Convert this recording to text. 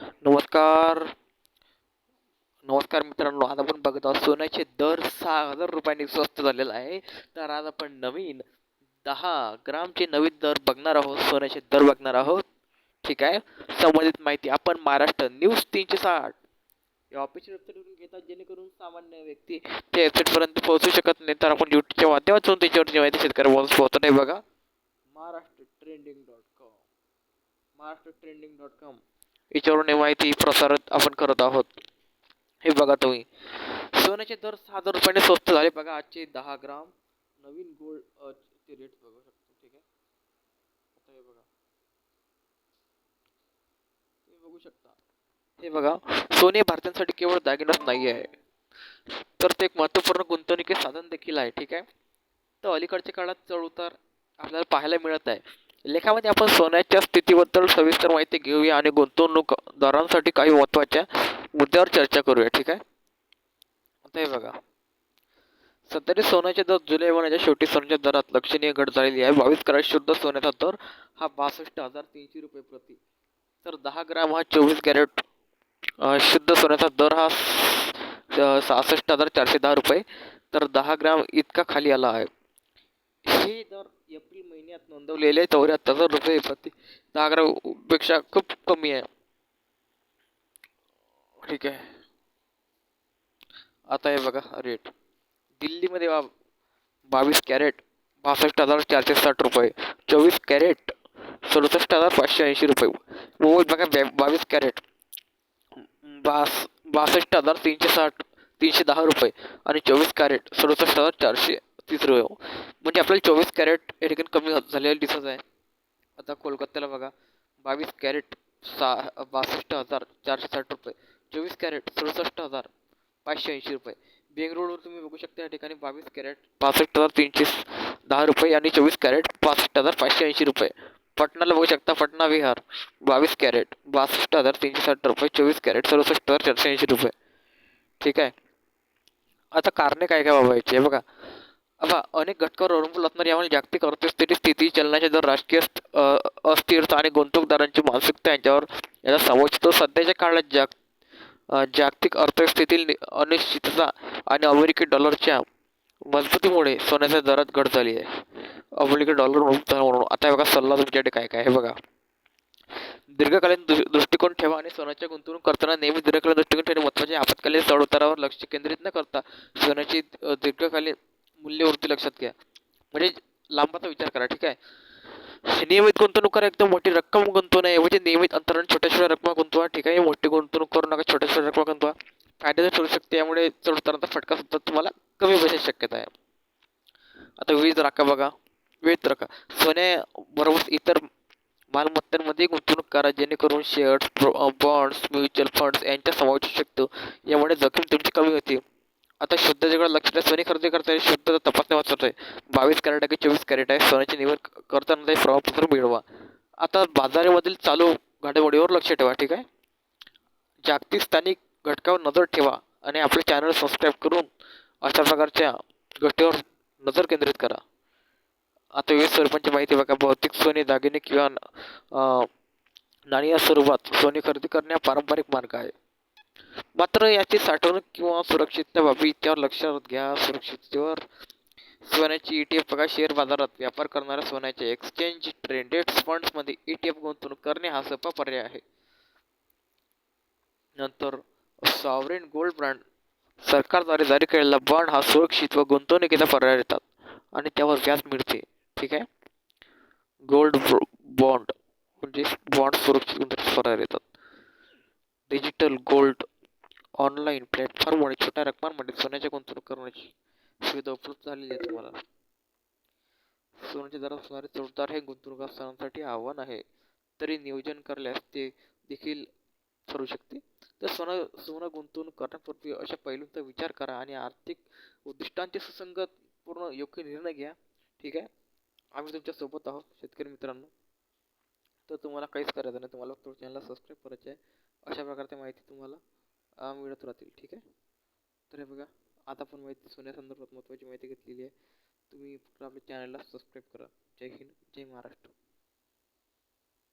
नमस्कार. नमस्कार मित्रांनो आज आपण बघत आहोत सोन्याचे दर सहा हजार रुपयांनी स्वस्त झालेला आहे. तर आज आपण नवीन दहा ग्रामचे नवीन दर बघणार आहोत सोन्याचे दर बघणार आहोत. ठीक आहे? संबंधित माहिती आपण महाराष्ट्र न्यूज तीनशे साठ या ऑफिशियल वेबसाईटवरून घेतात जेणेकरून सामान्य व्यक्ती त्या वेबसाईटपर्यंत पोहोचू शकत नाही. तर आपण युट्यूबच्या माध्यमातून त्याच्यावरची माहिती शेतकऱ्यापर्यंत पोहोचत नाही बघा. Maharashtra trending dot com Maharashtra trending dot com याच्यावरून माहिती प्रसारित आपण करत आहोत. हे बघा तुम्ही. सोन्याचे दर सहा हजार रुपयाने स्वस्त झाले. बघा आजचे दहा ग्राम. नवीन गोल्ड चे रेट बघू शकतो. ठीक आहे? आता हे बघा. तुम्ही बघू शकता. हे बघा सोने भारतीयांसाठी केवळ दागिनाच नाही आहे. तर ते एक महत्त्वपूर्ण गुंतवणुकीचे साधन देखील आहे. ठीक आहे? तर अलीकडच्या काळात चढ उतार आपल्याला पाहायला मिळत आहे. लेखामध्ये आपण सोन्याच्या स्थितीबद्दल सविस्तर माहिती घेऊया आणि गुंतवणूकदारांसाठी काही महत्त्वाच्या मुद्द्यावर चर्चा करूया ठीक आहे? आता हे बघा. सध्या सोन्याचे दर जुलै महिन्याच्या शेवटी सोन्याच्या दरात लक्षणीय घट झालेली आहे. बावीस कॅरेट शुद्ध सोन्याचा दर हा बासष्ट हजार तीनशे रुपये प्रति. तर दहा ग्राम हा चोवीस कॅरेट शुद्ध सोन्याचा दर हा सहासष्ट हजार चारशे दहा रुपये. तर दहा ग्राम इतका खाली आला आहे. हे दर एप्रिल महिन्यात नोंदवलेले चौऱ्याहत्तर हजार रुपये प्रति दहा ग्रामपेक्षा खूप कमी आहे. ठीक आहे. आता हे बघा रेट दिल्लीमध्ये बा बावीस कॅरेट बासष्ट हजार चारशे साठ रुपये चोवीस कॅरेट सदुसष्ट हजार पाचशे ऐंशी रुपये. मुंबईत बघा बॅ बावीस कॅरेट बास बासष्ट हजार तीनशे साठ तीनशे दहा रुपये आणि चोवीस कॅरेट सदुसष्ट हजार चारशे तीस रुपये म्हणजे आपल्याला चोवीस कॅरेट या ठिकाणी कमी झालेलं दिसत आहे. आता कोलकात्याला बघा बावीस कॅरेट सहा बासष्ट हजार चारशे साठ रुपये चोवीस कॅरेट सदुसष्ट हजार पाचशे ऐंशी रुपये. बेंगळुरूवर तुम्ही बघू शकता या ठिकाणी बावीस कॅरेट पासष्ट हजार तीनशे दहा रुपये आणि चोवीस कॅरेट पासष्ट हजार पाचशे ऐंशी रुपये. पटणाला बघू शकता पटना विहार बावीस कॅरेट बासष्ट हजार तीनशे साठ रुपये चोवीस कॅरेट सदुसष्ट हजार चारशे ऐंशी रुपये. ठीक आहे. आता कारणे काय काय बाबा आहे बघा. आता अनेक घटकावर अवलंबून असणारी यामुळे जागतिक अर्थस्थिती स्थिती चलनाचे दर राजकीय अस्थिरता आणि गुंतवणूकदारांची मानसिकता यांच्यावर याचा समावेश तो सध्याच्या काळात जाग जागतिक अर्थव्यवस्थेतील अनिश्चितता आणि अमेरिकी डॉलरच्या मजबूतीमुळे सोन्याच्या दरात घट झाली आहे. अमेरिकी डॉलर म्हणून आता बघा सल्ला तुमच्याकडे काय काय आहे बघा. दीर्घकालीन दृष्टिकोन ठेवा आणि सोन्याच्या गुंतवणूक करताना नेहमी दीर्घकालीन दृष्टिकोन ठेवणे महत्त्वाचे आपत्कालीन चढउतारावर लक्ष केंद्रित न करता सोन्याची दीर्घकालीन मूल्यवृत्ती लक्षात घ्या. म्हणजे लांबाचा विचार करा ठीक आहे? नियमित गुंतवणूक करा एकदम मोठी रक्कम गुंतवण्याऐवजी म्हणजे नियमित अंतराने छोट्या छोट्या रक्कम गुंतवा ठीक आहे? मोठी गुंतवणूक करू नका छोट्या छोट्या रक्कम गुंतवा. फायद्याचं ठरू शकते यामुळे उतरांचा फटका सुद्धा तुम्हाला कमी बसायची शक्यता आहे. आता वीज राखा बघा. वीज राखा. सोन्याबरोबर इतर मालमत्तांमध्ये गुंतवणूक करा जेणेकरून शेअर्स बॉन्ड्स म्युच्युअल फंड्स यांचा समावेश होऊ शकतो. यामुळे जोखीम तुमची कमी होते आता शुद्ध जगात लक्ष द्या सोने खरेदी करता येईल शुद्ध तपासण्या वाचत आहे बावीस कॅरेट आहे की चोवीस कॅरेट आहे सोन्याची निवड करताना ते प्रमाणपत्र मिळवा. आता बाजारामधील चालू घडामोडीवर लक्ष ठेवा ठीक आहे? जागतिक स्थानिक घटकावर नजर ठेवा आणि आपले चॅनल सबस्क्राईब करून अशा प्रकारच्या गोष्टीवर नजर केंद्रित करा. आता विविध स्वरूपांची माहिती बघा भौतिक सोने दागिने किंवा नाणी या स्वरूपात सोने खरेदी करणे हा पारंपरिक मार्ग आहे. मात्र याची साठवणूक किंवा सुरक्षितता बाबी इत्यावर लक्षात घ्या. सुरक्षिततेवर सोन्याची ई टी एफ बघा. शेअर बाजारात व्यापार करणाऱ्या सोन्याच्या एक्सचेंज ट्रेंडेड फंड्समध्ये ई टी एफ गुंतवणूक करणे हा सोपा पर्याय आहे. नंतर सॉवरेन गोल्ड ब्रँड सरकारद्वारे जारी केलेला बॉन्ड हा सुरक्षित व गुंतवणुकीचा पर्याय देतात आणि त्यावर व्याज मिळते. ठीक आहे? गोल्ड बॉन्ड म्हणजे बॉन्ड सुरक्षित गुंतवणूक पर्याय देतात. डिजिटल गोल्ड ऑनलाईन प्लॅटफॉर्ममुळे छोट्या रकमांमध्ये सोन्याची गुंतवणूक करण्याची सुविधा उपलब्ध झालेली आहे तुम्हाला. सोन्याच्या दरात होणारे जोरदार हे गुंतवणूकदारांसाठी आव्हान आहे. तरी नियोजन करल्यास ते देखील ठरू शकते. तर सोनं सोनं गुंतवणूक करण्यापूर्वी अशा पैलूंचा विचार करा आणि आर्थिक उद्दिष्टांचे सुसंगत पूर्ण योग्य निर्णय घ्या. ठीक आहे? आम्ही तुमच्यासोबत आहोत शेतकरी मित्रांनो. तर तुम्हाला काहीच करायचं नाही. तुम्हाला फक्त चॅनलला सबस्क्राईब करायचं आहे. अशा प्रकारची माहिती तुम्हाला मिळत राहतील ठीक आहे? तर हे बघा आता पण माहिती सोन्यासंदर्भात महत्त्वाची माहिती घेतलेली आहे. तुम्ही फक्त आपल्या चॅनलला सबस्क्राईब करा. जय हिंद जय महाराष्ट्र.